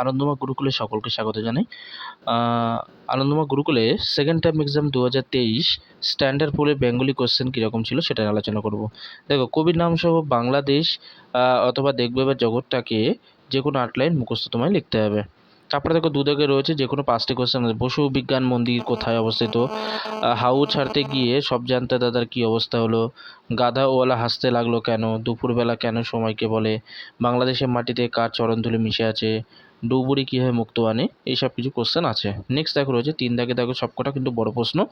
আনন্দমা গুরুকুলে সকলকে স্বাগত জানাই। আনন্দমা গুরুকুলে সেকেন্ড টাইম এক্সাম দু হাজার তেইশ স্ট্যান্ডার্ড পোলে বেঙ্গলি কোশ্চেন কীরকম ছিল সেটা আলোচনা করব। দেখো, কবির নাম সহ বাংলাদেশ অথবা দেখবে বা জগৎটাকে যে কোনো আট লাইন মুখস্থ তোমায় লিখতে হবে। তারপরে দেখো দুদাগে রয়েছে যে কোনো পাঁচটি কোশ্চেন বসু বিজ্ঞান মন্দির কোথায় অবস্থিত? হাউ ছাড়তে গিয়ে সব জানতে দাদার কি অবস্থা হলো? গাধা ওয়ালা হাসতে লাগল কেন? দুপুরবেলা কেন সময়কে বলে? বাংলাদেশের মাটিতে কার চরণ চরণধুলি মিশে আছে? ডুবুরি কীভাবে মুক্ত আনে এইসব কিছু কোশ্চেন আছে। নেক্সট দেখো রয়েছে, তিন দাগে দেখো সবকটা কিন্তু বড় প্রশ্ন।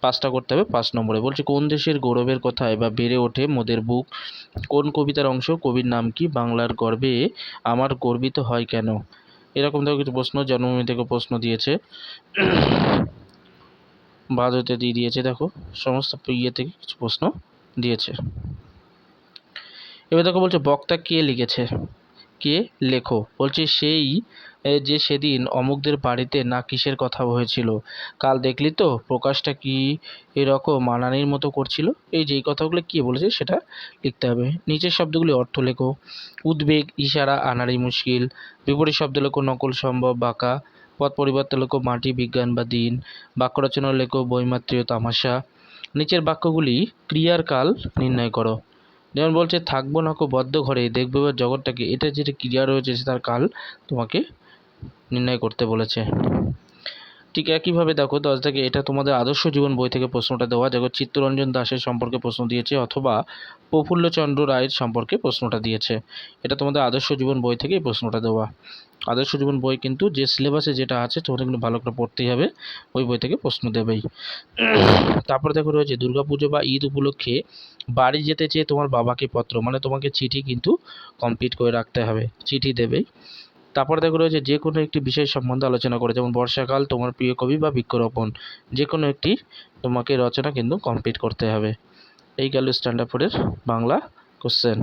পাঁচটা করতে হবে, পাঁচ নম্বরে। বলছে, কোন দেশের গৌরবের কথায় বা বেড়ে ওঠে মোদের বুক? কোন কবিতার অংশ? কবির নাম কি? বাংলার গর্বে আমার গর্বিত হয় কেন? এরকম দেখো কিছু প্রশ্ন, জন্মভূমি থেকে প্রশ্ন দিয়েছে। ভারতে দিয়ে দিয়েছে, দেখো। সমস্ত ইয়ে থেকে কিছু প্রশ্ন দিয়েছে। এবার দেখো বলছে, বক্তা কে লিখেছে? কে লেখো? বলছে, সেই যে সেদিন অমুকদের বাড়িতে না কিসের কথা হয়েছিল। কাল দেখলি তো, প্রকাশটা কি এরকম মানানির মতো করছিল? এই যেই কথাগুলো কি বলেছে সেটা লিখতে হবে। নিচের শব্দগুলি অর্থ লেখো। উদ্বেগ, ইশারা, আনাড়ি মুশকিল। বিপরীত শব্দ লেখো, নকল সম্ভব, বাঁকা। পথ পরিবর্তন লেখো, মাটি, বিজ্ঞান বা দিন। বাক্য রচনা লেখো, বৈমাত্রীয় তামাশা। নিচের বাক্যগুলি ক্রিয়ার কাল নির্ণয় করো। যেমন বলছে, থাকব না কো বদ্ধ ঘরে, দেখব এবার জগৎটাকে। এটা যেটা ক্রিয়া রয়েছে তার কাল তোমাকে নির্ণয় করতে বলেছে। ঠিক একইভাবে দেখো দশ থেকে এটা তোমাদের আদর্শ জীবন বই থেকে প্রশ্নটা দেওয়া। দেখো চিত্তরঞ্জন দাসের সম্পর্কে প্রশ্ন দিয়েছে অথবা প্রফুল্লচন্দ্র রায়ের সম্পর্কে প্রশ্নটা দিয়েছে। এটা তোমাদের আদর্শ জীবন বই থেকে প্রশ্নটা দেওয়া। আদর্শ জীবন বই কিন্তু যে সিলেবাসে যেটা আছে তোমাদের কিন্তু ভালো করে পড়তেই হবে, ওই বই থেকে প্রশ্ন দেবেই। তারপরে দেখো রয়েছে, দুর্গাপুজো বা ঈদ উপলক্ষে বাড়ি যেতে চেয়ে তোমার বাবাকে পত্র মানে তোমাকে চিঠি কিন্তু কমপ্লিট করে রাখতে হবে, চিঠি দেবেই। তারপরে দেখো রয়েছে যে কোনো একটি বিষয় সম্বন্ধে আলোচনা করে, যেমন বর্ষাকাল, তোমার প্রিয় কবি বা বৃক্ষরোপণ, যে কোনো একটি তোমাকে রচনা কিন্তু কমপ্লিট করতে হবে। এই গেল স্ট্যান্ডার্ড ফোরের বাংলা কোশ্চেন